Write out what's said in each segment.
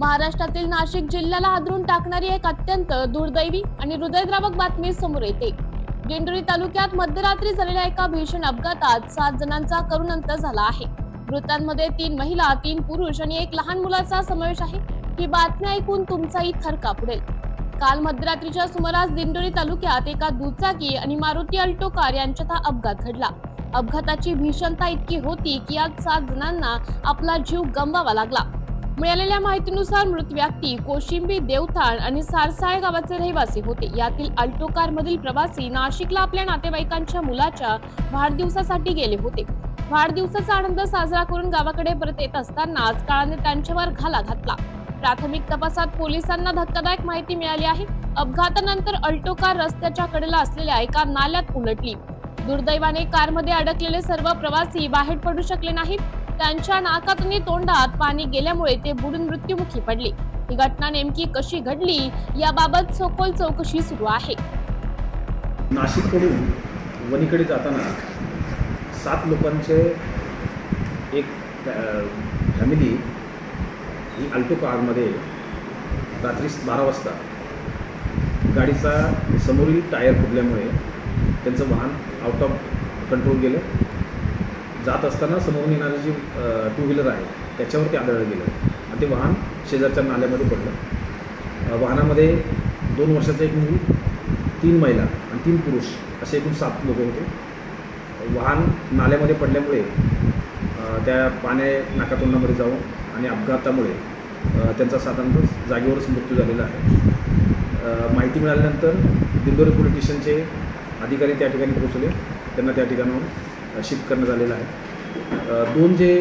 महाराष्ट्रातील नाशिक जिल्ह्याला हादरून टाकणारी एक अत्यंत दुर्दैवी आणि हृदयद्रावक बातमी समोर येते. दिंडोरी तालुक्यात मध्यरात्री झालेल्या एका भीषण अपघातात सात जणांचा करुण अंत झाला आहे. मृतांमध्ये तीन महिला तीन पुरुष आणि एक लहान मुलाचा समावेश आहे. ही बातमी ऐकून तुमचाही थर कापडेल काल मध्यरात्रीच्या सुमारास दिंडोरी तालुक्यात एका दुचाकी आणि मारुती अल्टो कार यांच्यात हा अपघात घडला. अपघाताची भीषणता इतकी होती की यात सात जणांना आपला जीव गमवावा लागला. मिळालेल्या माहितीनुसार मृत व्यक्ती कोशिंबी देवथाण आणि सारसाळे गावाचे रहिवासी होते. यातील अल्टो कार मधील प्रवासी नाशिकला आपल्या नातेवाईकांच्या मुलाच्या वाढदिवसासाठी गेले होते. वाढदिवसाचा आनंद साजरा करून गावाकडे परत येत असतानाच काळाने त्यांच्यावर घाला घातला. प्राथमिक तपासात पोलिसांना धक्कादायक माहिती मिळाली आहे. अपघातानंतर अल्टो कार रस्त्याच्या कडेला असलेल्या एका नाल्यात उलटली. दुर्दैवाने कारमध्ये अडकलेले सर्व प्रवासी बाहेर पडू शकले नाहीत. त्यांच्या नाकात आणि तोंडात पाणी गेल्यामुळे ते बुडून मृत्युमुखी पडले. ही घटना नेमकी कशी घडली याबाबत सखोल चौकशी सुरू आहे. नाशिककडून वणीकडे जाताना सात लोकांचे एक फॅमिली ही अल्टो कारमध्ये रात्री बारा वाजता गाडीचा समोरील टायर फुटल्यामुळे त्यांचं वाहन आउट ऑफ कंट्रोल गेलं. जात असताना समोरून येणारी जी टू व्हीलर आहे त्याच्यावर ते आदळलं गेलं. आणि ते वाहन शेजारच्या नाल्यामध्ये पडलं. वाहनामध्ये दोन वर्षाचं एक मूल तीन महिला आणि तीन पुरुष असे एकूण सात लोक होते. वाहन नाल्यामध्ये पडल्यामुळे त्या पाण्या नाकातोंडामध्ये जाऊन आणि अपघातामुळे त्यांचा साधारणतः जागेवरच मृत्यू झालेला आहे. माहिती मिळाल्यानंतर दिंडोरी पोलीस स्टेशनचे अधिकारी त्या ठिकाणी पोहोचले. त्यांना त्या ठिकाणाहून शिफ्ट करण्यात आलेलं आहे. दोन जे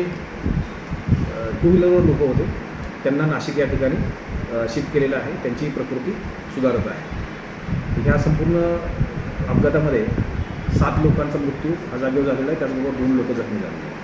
टू व्हीलरवर लोक होते त्यांना नाशिक या ठिकाणी शिफ्ट केलेलं आहे. त्यांची प्रकृती सुधारत आहे. ह्या संपूर्ण अपघातामध्ये सात लोकांचा मृत्यू हा जागेवर झालेला आहे. त्याचबरोबर दोन लोक जखमी झाले आहेत.